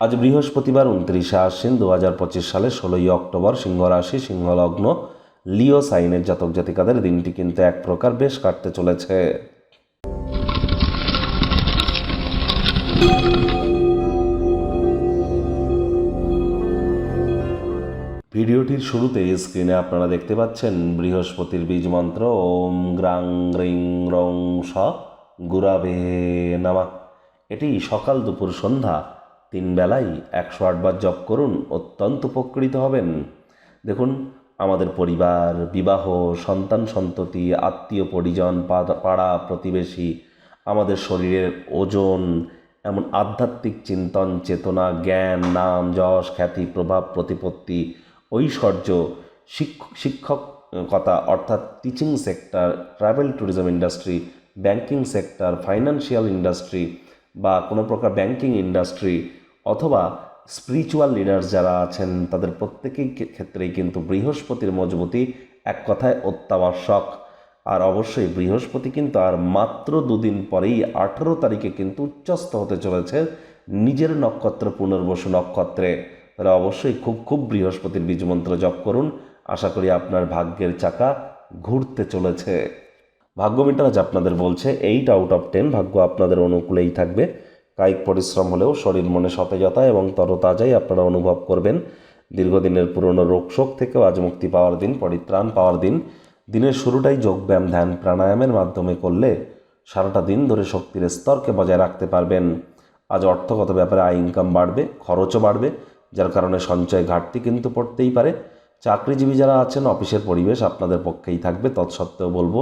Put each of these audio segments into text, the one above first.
আজ বৃহস্পতিবার উনত্রিশে আশ্বিন দু হাজার পঁচিশ সালে ষোলোই অক্টোবর সিংহ রাশি সিংহলগ্ন, লিও সাইনের জাতক জাতিকাদের দিনটি কিন্তু এক প্রকার বেশ কাটতে চলেছে। ভিডিওটির শুরুতে স্ক্রিনে আপনারা দেখতে পাচ্ছেন বৃহস্পতির বীজ মন্ত্র, ওম গ্রাং রিং রং স গুরাবে নামা। এটি সকাল দুপুর সন্ধ্যা তিন বেলায় একশো আটবার জপ করুন, অত্যন্ত উপকৃত হবেন। দেখুন, আমাদের পরিবার, বিবাহ, সন্তান সন্ততি, আত্মীয় পরিজন পাড়া প্রতিবেশী, আমাদের শরীরের ওজন, এমন আধ্যাত্মিক চিন্তন, চেতনা, জ্ঞান, নাম, যশ, খ্যাতি, প্রভাব, প্রতিপত্তি, ঐশ্বর্য শিক্ষক শিক্ষকতা অর্থাৎ teaching sector travel tourism industry banking sector financial industry বা কোনো প্রকার ব্যাংকিং ইন্ডাস্ট্রি অথবা স্পিরিচুয়াল লিডার্স যারা আছেন, তাদের প্রত্যেকেই ক্ষেত্রেই কিন্তু বৃহস্পতির মজবুতি এক কথায় অত্যাবশ্যক। আর অবশ্যই বৃহস্পতি কিন্তু আর মাত্র দুদিন পরেই আঠেরো তারিখে কিন্তু উচ্চস্ত হতে চলেছে নিজের নক্ষত্র পুনর্বসু নক্ষত্রে। তাহলে অবশ্যই খুব খুব বৃহস্পতির বীজমন্ত্র জপ করুন। আশা করি আপনার ভাগ্যের চাকা ঘুরতে চলেছে। ভাগ্য মিটার আজ আপনাদের বলছে এইট আউট অফ টেন ভাগ্য আপনাদের অনুকূলেই থাকবে। কায়িক পরিশ্রম হলেও শরীর মনে সতেজতা এবং তরতাজাই আপনারা অনুভব করবেন। দীর্ঘদিনের পুরনো রোগশোক থেকেও আজ মুক্তি পাওয়ার দিন, পরিত্রাণ পাওয়ার দিন। দিনের শুরুটাই যোগব্যায়াম ধ্যান, প্রাণায়ামের মাধ্যমে করলে সারাটা দিন ধরে শক্তির স্তরকে বজায় রাখতে পারবেন। আজ অর্থগত ব্যাপারে আয় ইনকাম বাড়বে, খরচও বাড়বে, যার কারণে সঞ্চয় ঘাটতি কিন্তু পড়তেই পারে। চাকরিজীবী যারা আছেন, অফিসের পরিবেশ আপনাদের পক্ষেই থাকবে, তৎসত্ত্বেও বলব,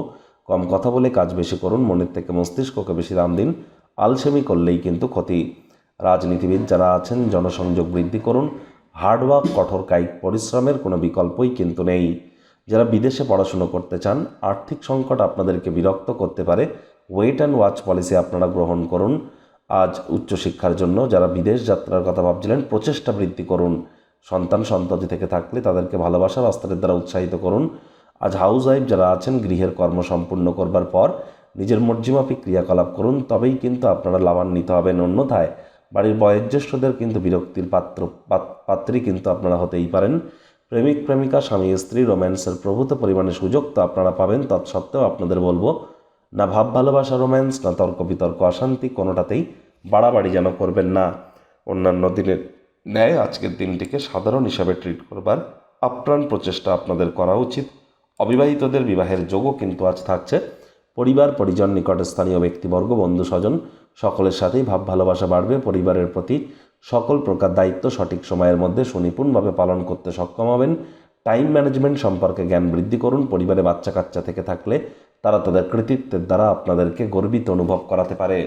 কম কথা বলে কাজ বেশি করুন, মনের থেকে মস্তিষ্ককে বেশি দাম দিন। আলসেমি করলেই কিন্তু ক্ষতি। রাজনীতিবিদ যারা আছেন, জনসংযোগ বৃদ্ধি করুন। হার্ডওয়ার্ক, কঠোর কায়িক পরিশ্রমের কোনো বিকল্পই কিন্তু নেই। যারা বিদেশে পড়াশুনো করতে চান, আর্থিক সংকট আপনাদেরকে বিরক্ত করতে পারে। ওয়েট অ্যান্ড ওয়াচ পলিসি আপনারা গ্রহণ করুন। আজ উচ্চশিক্ষার জন্য যারা বিদেশ যাত্রার কথা ভাবছিলেন, প্রচেষ্টা বৃদ্ধি করুন। সন্তান সন্ততি থেকে থাকলে তাদেরকে ভালোবাসার অস্ত্রের দ্বারা উৎসাহিত করুন। আজ হাউস ওয়াইফ যারা আছেন, গৃহের কর্ম সম্পূর্ণ করবার পর নিজের মর্জিমাফিক ক্রিয়াকলাপ করুন, তবেই কিন্তু আপনারা লাভান্বিত হবেন। অন্যথায়, বাড়ির বয়োজ্যেষ্ঠদের কিন্তু বিরক্তির পাত্র পাত্রী কিন্তু আপনারা হতেই পারেন। প্রেমিক, প্রেমিকা, স্বামী, স্ত্রী, রোম্যান্সের প্রভূত পরিমাণে সুযোগ তো আপনারা পাবেন, তৎসত্ত্বেও আপনাদের বলব, না ভাব, ভালোবাসা, রোম্যান্স, না তর্ক, বিতর্ক, অশান্তি কোনোটাতেই বাড়াবাড়ি যেন করবেন না। অন্যান্য দিনের ন্যায় আজকের দিনটিকে সাধারণ হিসাবে ট্রিট করবার আপ্রাণ প্রচেষ্টা আপনাদের করা উচিত। অবিবাহিতদের বিবাহের যোগও কিন্তু আজ থাকছে। পরিবার, পরিজন, নিকটস্থানীয় ব্যক্তিবর্গ বন্ধু স্বজন সকলের সাথেই ভাব ভালোবাসা বাড়বে। পরিবারের প্রতি সকল প্রকার দায়িত্ব সঠিক সময়ের মধ্যে সুনিপুণভাবে পালন করতে সক্ষম হবেন। টাইম ম্যানেজমেন্ট সম্পর্কে জ্ঞান বৃদ্ধি করুন। পরিবারে বাচ্চা কাচ্চা থেকে থাকলে তারা তাদের কৃতিত্বের দ্বারা আপনাদেরকে গর্বিত অনুভব করাতে পারে।